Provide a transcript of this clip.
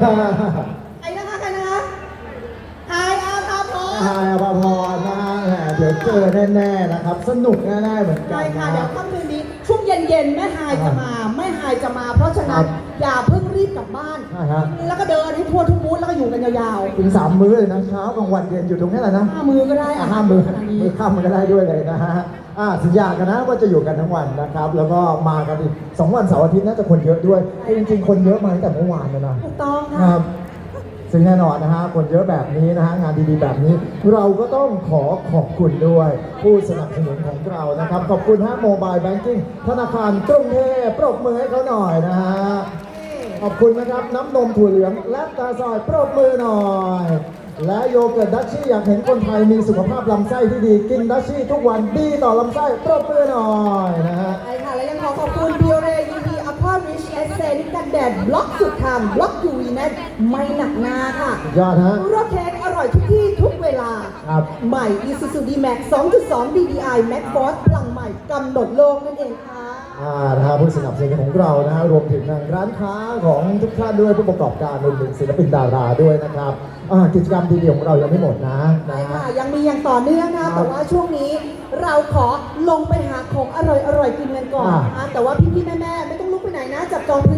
ไอ้นะคะใครนะคะไออาภาพรฮายอภพรนะฮะแหมเดี๋ยวเจอแน่ๆนะครับ สนุกแน่ๆเหมือนกัใช่นค่ะนะเดี๋ยวค่ำคืนนี้ช่วงเย็นๆแม่ฮายจะมา แม่ฮายจะมา เพราะฉะนั้นครับอย่าเพิ่งรีบกลับบ้าน ใช่ฮะ แล้วก็เดินให้ทั่วทุกบูธแล้วก็อยู่กันยาวถึงสามมื้อเลยนะเช้ากลางวันเย็นอยู่ตรงนี้แหละนะ ๆห้ามือก็ได้อะอะห้ามือขนาดนี้มือข้ามมันก็ได้ด้วยเลยนะฮะอ่าสัญญากันนะว่าจะอยู่กันทั้งวันนะครับ แล้วก็มากันอีกสองวันเสาร์อาทิตย์น่าจะคนเยอะด้วยจริงๆคนเยอะมาตั้งแต่เมื่อวานแล้วนะถูกต้องคค่ะ รับ ซึ่งแน่นอนนะฮะคนเยอะแบบนี้นะฮะงานดีๆแบบนี้ เราก็ต้องขอขอบคุณด้วย ผู้สนับสนุนของเรานะครับ ขอบคุณฮะโมบายแบงกิ้งธนาคารกรุงเทพปรบมือให้เขาหน่อยนะฮะขอบคุณนะครับ น้ำนมถั่วเหลืองและตาซอยปรบมือหน่อยและโยเกิร์ตดัชชี่อยากเห็นคนไทยมีสุขภาพลำไส้ที่ดี กินดัชชี่ทุกวันดีต่อลำไส้ปรบมือหน่อยนะฮะใช่ค่ะ และยังขอขอบคุณบิวเรย์ยูวีอัลฟาริชเอสเซนกันแดดบล็อกสุดทางบล็อกอยูวี แนไม่หนักหน้าค่ะสุดยอดฮะรสเค้กอร่อยทุกที่ทุกเวลา ครับ ใหม่ Isuzu D-Max 2.2 DDI Max Force พลังใหม่กำหนดโลกนั่นเองค่ะอ่านะฮะผู้สนับสนุนของเรานะฮะรวมถึงทางร้านค้าของทุกท่านด้วยผู้ประกอบการรวมถึงศิลปินดาราด้วยนะครับอ่ากิจกรรมดีๆของเรายังไม่หมดนะใช่นะค่ะฮะยังมีอย่างต่อเนื่องนะครัแต่บว่าช่วงนี้เราขอลงไปหาของอร่อยๆกินกันก่อนอ่า นะคะแต่ว่าพี่ๆแม่ๆไม่ต้องลุกไปไหนนะ จับจองพื้นที่กันไว้ได้แบบนี้